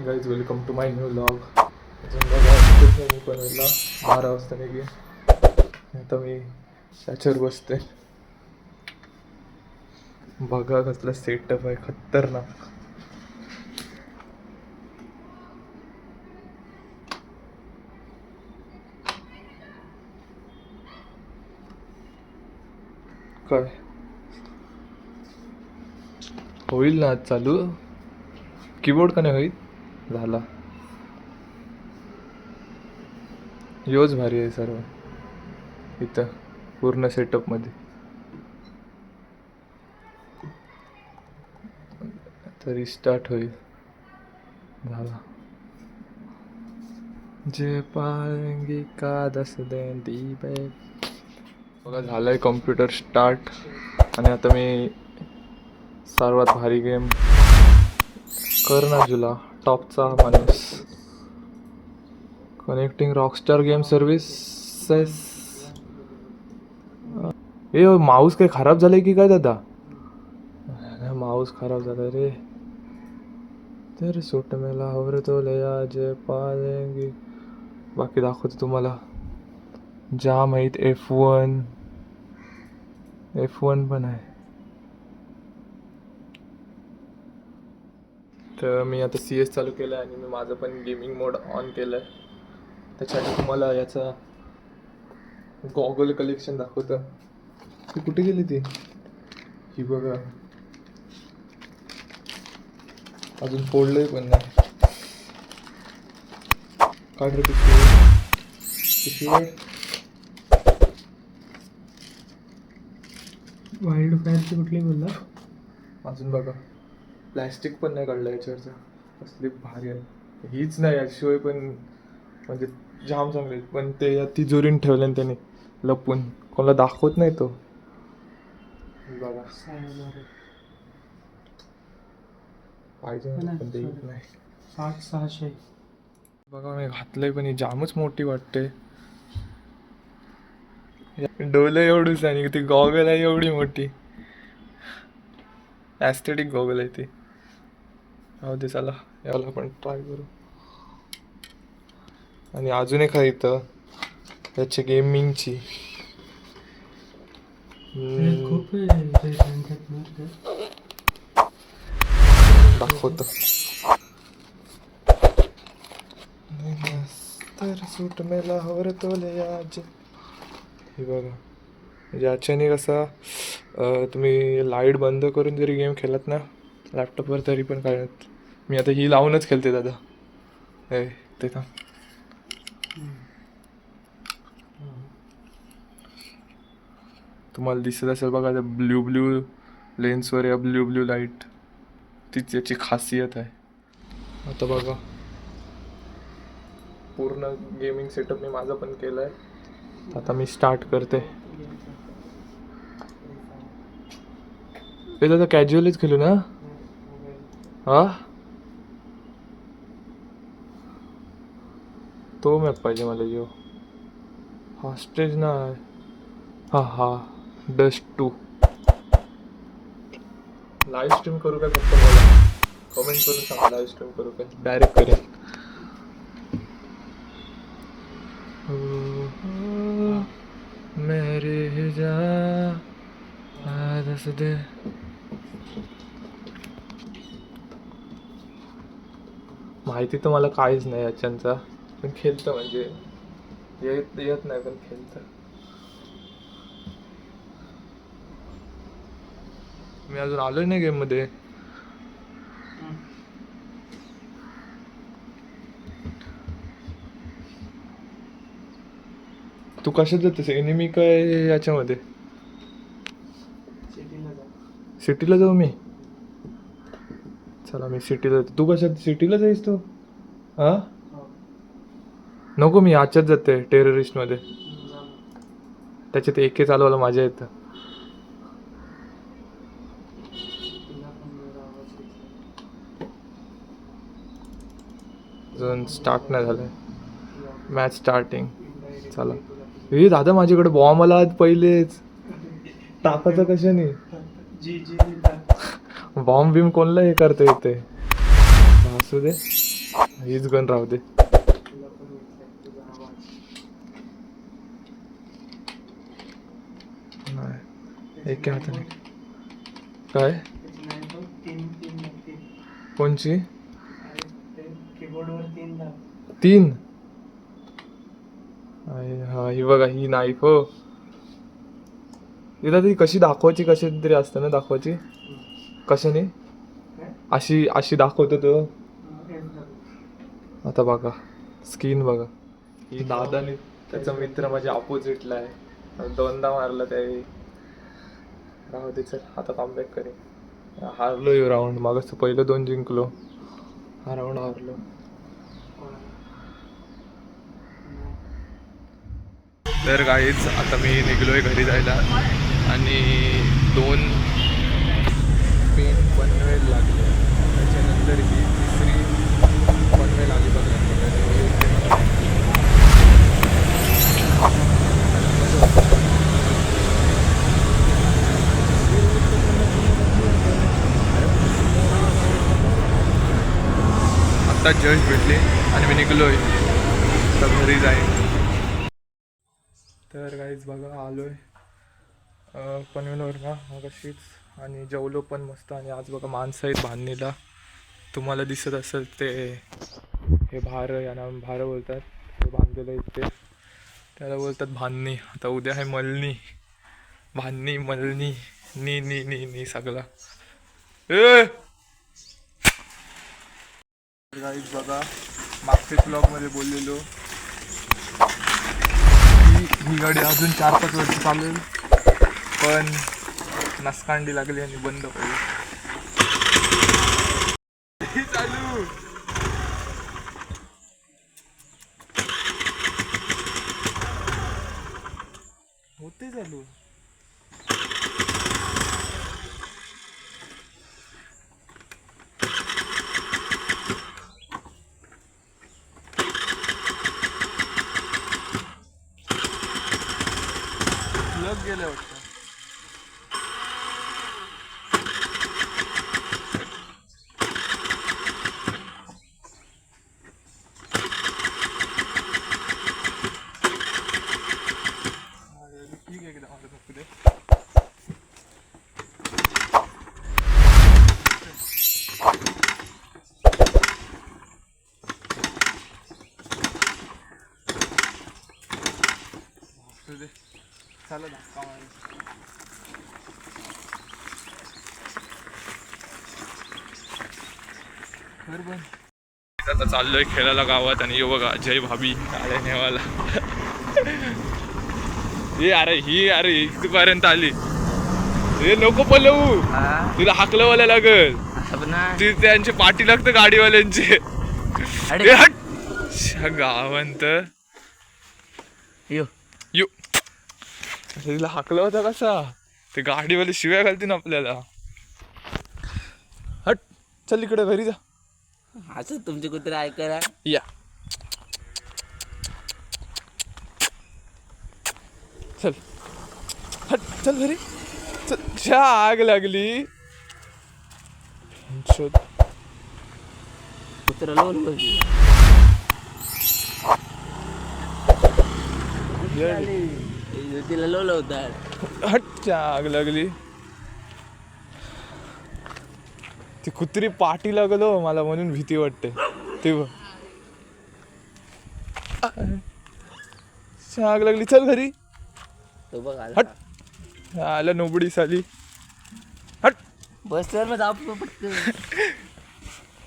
Morning guys welcome to my new log अजून बघा खूप नाही मी बनवला बारा वाजता निघे. आता मी त्याच्यावर बसते बघा कसला सेटअप आहे. खतरनाक. काय? होईल ना आज चालू? कीबोर्ड का नाही होईल? झाला. योच भारी आहे सर्व. इथं पूर्ण सेटअपमध्ये तरी स्टार्ट होईल. झाला. जे पाएंगे का दस दें दी बघा बघा झालंय कम्प्युटर स्टार्ट आणि आता मी सर्वात भारी गेम कर ना जुला टॉपचा माणूस. कनेक्टिंग रॉकस्टार गेम सर्व्हिसेस ए माऊस काय खराब झालाय की काय दादा? माऊस खराब झाला रे. तर सुट मेला आवरतो लया जे पालेंगे बाकी दाखवतो तुम्हाला. ज्या माहीत एफ वन एफ वन पण आहे. तर मी आता सी एस चालू केलं आहे आणि मी माझं पण गेमिंग मोड ऑन केलं आहे त्याच्यासाठी तुम्हाला याचा गॉगल कलेक्शन दाखवतं. ती कुठे गेली ती? ही बघा. अजून फोडलंय पण नाही. काढ रे पिशवी. वाईल्ड फायरची कुठली बोलला? अजून बघा. प्लॅस्टिक पण नाही काढलं याच्यावरचं. कसली भारी आहे. हीच नाही याशिवाय पण म्हणजे जाम चांगले आहेत. पण ते या तिजोरीन ठेवले त्याने लपून. कोणाला दाखवत नाही तो. बघा. पाहिजे पण ते येत नाही. साठ सहाशे. बघा मी घातलंय पण ही जामच मोठी वाटते. डोलं एवढूच आणि ती गॉगल आहे एवढी मोठी. ॲस्थेटिक गॉगल आहे ती. राहू दे चला. याला आपण ट्राय करू. आणि अजून एक आहे इथं. त्याची गेमिंगची खूप ते. दाखवतो. तर सूट मेला हवर तोले आज. हे बघा. याच्याने कसा तुम्ही लाइट बंद करून जरी गेम खेळत ना लॅपटॉपवर तरी पण काय नाही. मी आता ही लावूनच खेळते दादा. हे ते का तुम्हाला दिसत असेल बघा त्या ब्ल्यू ब्ल्यू लेन्सवर या ब्ल्यू ब्ल्यू लाइट तीच याची खासियत आहे. आता बघा. पूर्ण गेमिंग सेटअप मी माझं पण केलं आहे आता मी स्टार्ट करते. हे दादा कॅज्युअलीच खेळू ना? हा? तो मॅप पाहिजे मला यो। हॉस्टेज ना हा। हा डस्ट टू लाईव्ह स्ट्रीम करू काय? फक्त मला कमेंट करून सांगा लाईव्ह स्ट्रीम करू काय? डायरेक्ट करेन मेरे जा दस दे। माहिती तर मला काहीच नाही याच्यांचा पण खेळतं म्हणजे. येत येत नाही पण खेळतं. मी अजून आलोय नाही गेममध्ये तू कशात जातेस? एनिमी काय याच्यामध्ये? सिटीला जा. सिटीला जाऊ मी? चला मी सिटीला जातो. तू कशात? सिटीला जाईस तू? हो. नको मी याच्यात जाते टेररिस्टमध्ये. जा. त्याच्यात एके चालवायला माझ्या येतं. अजून स्टार्ट नाही तुला मॅच स्टार्टिंग चला. हे दादा माझ्याकडे बॉम्ब आला पहिलेच. टाकायचं कशाने लिहितात. बॉम्ब बिम कोणला हे करता येते असू दे. हीच गण राहू दे तुला पण येत तुझा आवाज नाही एका हाताने काय? नाही कोणची? तीन. हा ही बघा ही नाईफ हो. इथं ती कशी दाखवायची कशी तरी असतं ना दाखवायची? कशाने? अशी अशी दाखवतो तो. आता बघा. स्किन बघा. ही दादाने त्याचा मित्र माझ्या अपोजिटला आहे. दोनदा मारलं त्यावेळी. राहू दे चल आता कमबॅक करे हारलो येऊ राऊंड मागच पहिलं दोन जिंकलो. हा राऊंड हारलो. तर काहीच आता मी निघलो आहे घरी जायला. आणि दोन पेन पनवेल लागले. त्याच्यानंतर ही तिसरी पनवेल आली बघा आत्ता जज भेटले आणि मी निघलोय. तर घरी जाईन. तर काहीच बघा आलोय. अं, पनवेलवर ना मग अशीच आणि जेवलो पण मस्त. आणि आज बघा माणसं आहेत बांधणीला तुम्हाला दिसत असेल ते हे भार यांना भार बोलतात. ते बांधलेलं आहेत ते. त्याला बोलतात भानणी आता उद्या आहे मलनी. भानणी मलनी. नी नी नी नी सगळा. ए! गाईज बघा मागच्या ब्लॉगमध्ये बोललेलो. ही ही गाडी अजून चार पाच वर्ष चालेल पण नसकांडी लागली आणि बंद पडली हे चालू होते चालू लग गेलं वाटतं अरे, बंद. आता चाललोय खेळायला गावात आणि यो बघा जय भाभी. आले नेवाला. हे अरे ही अरे इथपर्यंत आली. हे नको पलवू. तिला हाकलवायला लागल. ती त्यांचे पाठी लागतं गाडीवाल्यांचे. गावंत. यो. तिला हाकला होता कसा? ते गाडीवाले शिव्या घालतील आपल्याला. हट चल इकडे घरी जा. असं तुमचे कुत्रे ऐकायला? या. चल. हट चल घरी. चल छा आग लागली. शोध. कुत्रा तिला लोल हट छा आग लागली. ती कुत्री पाठी लागलो मला म्हणून भीती वाटते. ते आग लागली. चल घरी. तो बघ आला. हट. आला नोबडी साली हट. मग जाऊ पटकन.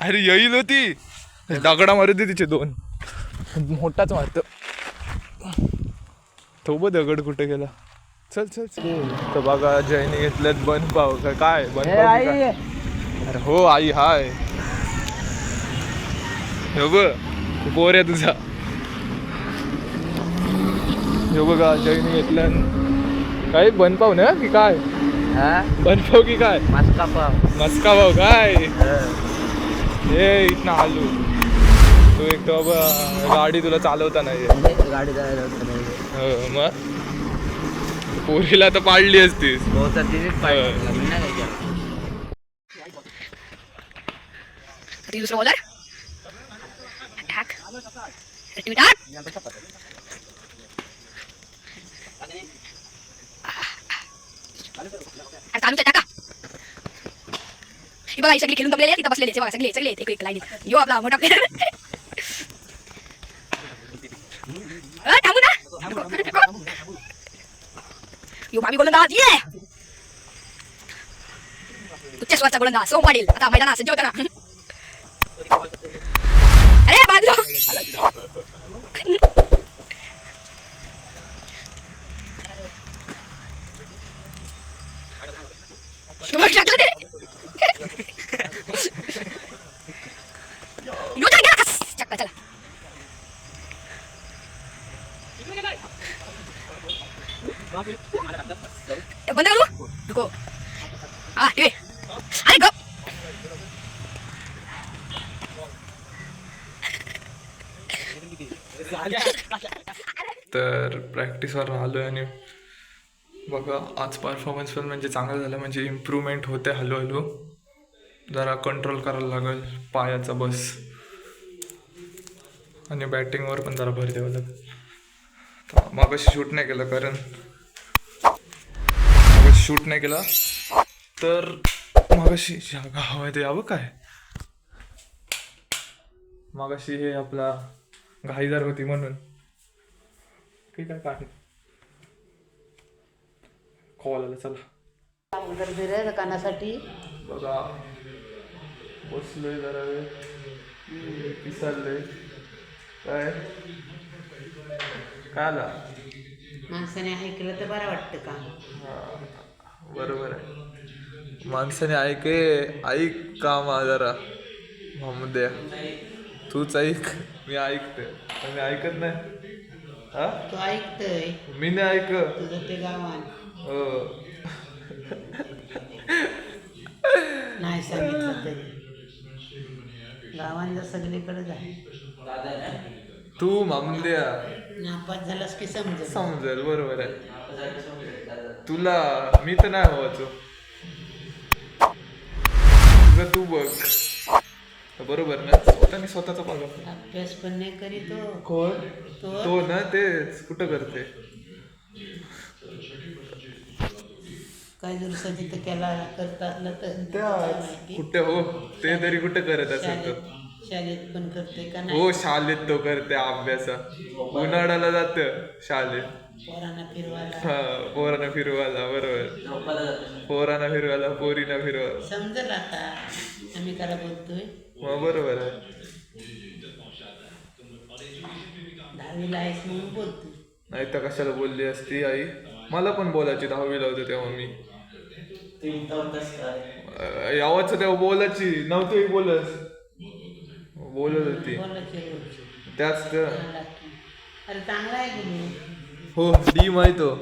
अरे येईल होती. दगडा मारू दे तिचे दोन. मोठाच मारतो. तो बघ दगड कुठे गेला. चल चल चल. तर बघा जयने घेतल्यात बन पाव. का काय? बन पाव की काय? अरे हो आई हाय. हो बोर आहे तुझा. हे बघा जयने घेतलं काय बनपाव ना की काय? हा? बनपाव की काय? मास्का पाव. मस्का भाऊ काय? ए इथनं आलो. तू एक बाबा गाडी तुला चालवता नाही येत. गाडी नाही हो, मग? पोरीला तर पाडली असतीस. ती दुसरं बॉलर टाका ही. बघा सगळी खेळून आहे तिथं बसलेली बघा सगळे सगळे एक लाईन यो आपला मोठा प्लेअर यो भावी गोलंदाज ये उच्च स्वरचा गोलंदाज सोम पाटील आता मैदानात सज्ज होता ना अरे बाजू तर प्रॅक्टिसवर आलो आहे आणि बघा आज परफॉर्मन्स पण म्हणजे चांगलं झालं. म्हणजे इम्प्रूव्हमेंट होते हळूहळू. जरा कंट्रोल करायला लागेल. पायाचा बस. आणि बॅटिंगवर पण जरा भर द्यावं लागेल. मग मागाशी शूट नाही केलं कारण मागाशी शूट नाही केला. तर मागाशी जागा हवं ते यावं काय? मागाशी हे आपला घाईदार होती म्हणून. ठीक आहे काय? कॉल आला चला. फिरायचं कानासाठी बघा. बसलोय जरा वेळ. पिसाललोय काय? काय आला? माणसाने ऐकलं तर बरं वाटतं का? हा, बरोबर आहे. माणसाने ऐके ऐक का मा जरा. द्या तूच ऐक. मी ऐकते पण मी ऐकत नाही. हा? तो ऐकतय. मी नाही ऐक तुझं ते गावान. हो. नाही सांगितलं तरी. गावान जर सगळीकडे आहे. तू मामद्या नापास झालास की समजेल. समजेल बरोबर आहे. तुला मी तर नाही हवाचो तू बघ. बरोबर ना स्वतःनी स्वतःचा बघा अभ्यास पण नाही करीत हो. कोण? तो तो ना तेच कुठं करते? काय जर सजित केला करता असलं तर त्या माहिती. कुठे हो ते तरी कुठे करत असेल तो? शाळेत पण करते का नाही? हो शाळेत तो करते अभ्यास उन्हाळ्याला जात शाळेत. पोरांना फिरवायला. हा पोरांना फिरवायला बरोबर. पोरांना फिरवायला पोरीना फिरवायला. समजेल आता. आम्ही करा बोलतोय. बरोबर आहे. दहावीला आहेस म्हणून बोलतोय. नाही तर कशाला बोलली असती आई? मला पण बोलायची दहावीला होते तेव्हा मी. यावाच तेव्हा बोलायची नव्हती बोलस बोलत होती. बोलायचे त्याच तर चांगला की. अरे चांगला आहे गुरु हो डी माहितो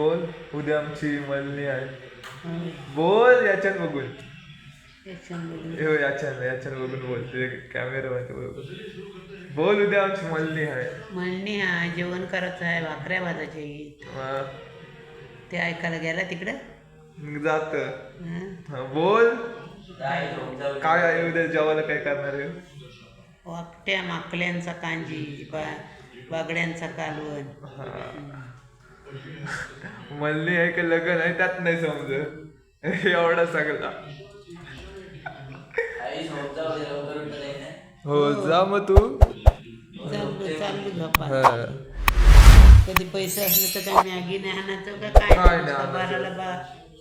बोल उद्या आमची मलनी आहे. बोल याच्यात बघून. हो याच्यात याच्यात बघून बोल. तुझे कॅमेरा मध्ये बघून. बोल उद्या आमची मलनी आहे. म्हणणे हा जेवण करायचं आहे भाकऱ्या भाजायचे ते ऐकायला गेला तिकडं? मग जात. बोल. काय आहे उद्या जेवायला काय करणार आहे? वाकट्या माकल्यांचा कांजी बा बागड्यांचा कालवण. मलनी आहे का लग्न आहे त्यात नाही समज एवढा सगळा. हो जा मग तू. हा. कधी पैसे असले तर काय मॅगी नाही आणायचं का? काय बाराला बा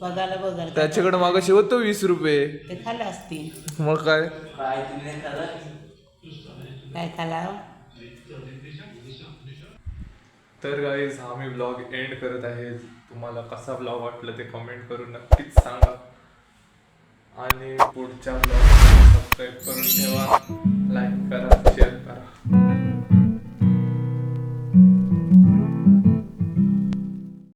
बघायला बघायला त्याच्याकडे मागाशी होतो वीस रुपये. ते खाल्लं असतील. मग काय? काय खाला तर गाईज हा मी ब्लॉग एंड करत आहे. तुम्हाला कसा ब्लॉग वाटला ते कमेंट करून नक्कीच सांगा. आणि पुढच्या ब्लॉग सबस्क्राईब करून ठेवा. लाईक करा शेअर करा.